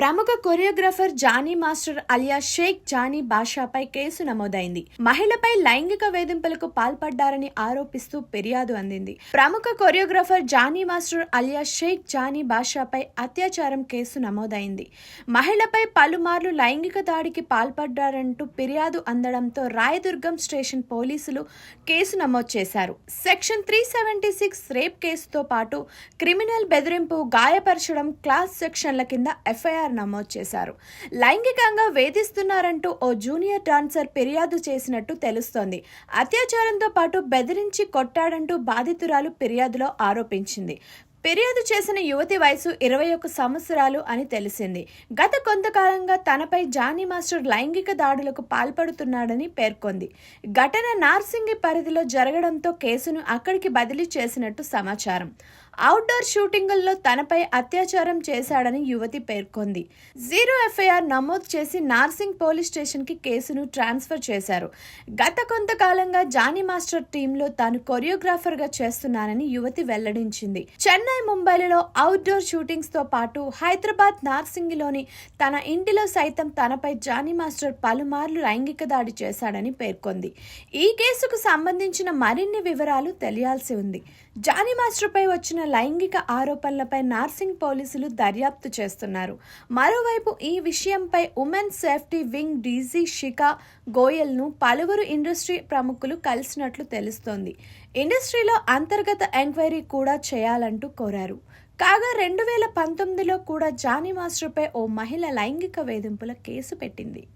ప్రముఖ choreographer Jani master alias Shaik Jani బాషాపై కేసు నమోదైంది. మహిళపై లైంగిక వేధింపులకు పాల్పడ్డారని ఆరోపిస్తూ ఫిర్యాదు అందింది. ప్రముఖ choreographer Jani master alias Shaik Jani బాషాపై అత్యాచారం కేసు నమోదైంది. మహిళపై పలుమార్లు లైంగిక దాడికి పాల్పడ్డారంటూ ఫిర్యాదు అందడంతో రాయదుర్గం స్టేషన్ పోలీసులు కేసు నమోదు చేశారు. Section three seventy six rape కేసుతో పాటు క్రిమినల్ బెదిరింపు గాయపరచడం క్లాస్ సెక్షన్ల కింద ఎఫ్ఐఆర్ నమోదు చేశారు. లైంగికంగా వేధిస్తున్నారంటూ ఓ జూనియర్ డాన్సర్ ఫిర్యాదు చేసినట్టు తెలుస్తోంది. అత్యాచారంతో పాటు బెదిరించి కొట్టాడంటూ బాధితురాలు ఫిర్యాదులో ఆరోపించింది. ఫిర్యాదు చేసిన యువతి వయసు ఇరవై ఒక్క సంవత్సరాలు అని తెలిసింది. గత కొంతకాలంగా తనపై జానీ మాస్టర్ లైంగిక దాడులకు పాల్పడుతున్నాడని పేర్కొంది. ఘటన నార్సింగి పరిధిలో జరగడంతో కేసును అక్కడికి బదిలీ చేసినట్టు సమాచారం. అవుట్డోర్ షూటింగుల్లో తనపై అత్యాచారం చేశాడని యువతి పేర్కొంది. జీరో ఎఫ్ఐఆర్ నమోదు చేసి నార్సింగ్ పోలీస్ స్టేషన్కి కేసును ట్రాన్స్ఫర్ చేశారు. గత కొంతకాలంగా జానీ మాస్టర్ టీంలో తాను కొరియోగ్రాఫర్గా చేస్తున్నానని యువతి వెల్లడించింది. చెన్నై ముంబైలలో అవుట్డోర్ షూటింగ్స్తో పాటు హైదరాబాద్ నార్సింగిలోని తన ఇంటిలో సైతం తనపై జానీ మాస్టర్ పలుమార్లు లైంగిక దాడి చేశాడని పేర్కొంది. ఈ కేసుకు సంబంధించిన మరిన్ని వివరాలు తెలియాల్సి ఉంది. జానీ మాస్టర్పై వచ్చిన లైంగిక ఆరోపణలపై నార్సింగ్ పోలీసులు దర్యాప్తు చేస్తున్నారు. మరోవైపు ఈ విషయంపై women safety wing DG Shikha గోయల్ను పలువురు ఇండస్ట్రీ ప్రముఖులు కలిసినట్లు తెలుస్తోంది. ఇండస్ట్రీలో అంతర్గత ఎంక్వైరీ కూడా చేయాలంటూ కోరారు. కాగా రెండు వేల పంతొమ్మిదిలో కూడా జానీ మాస్టర్పై ఓ మహిళ లైంగిక వేధింపుల కేసు పెట్టింది.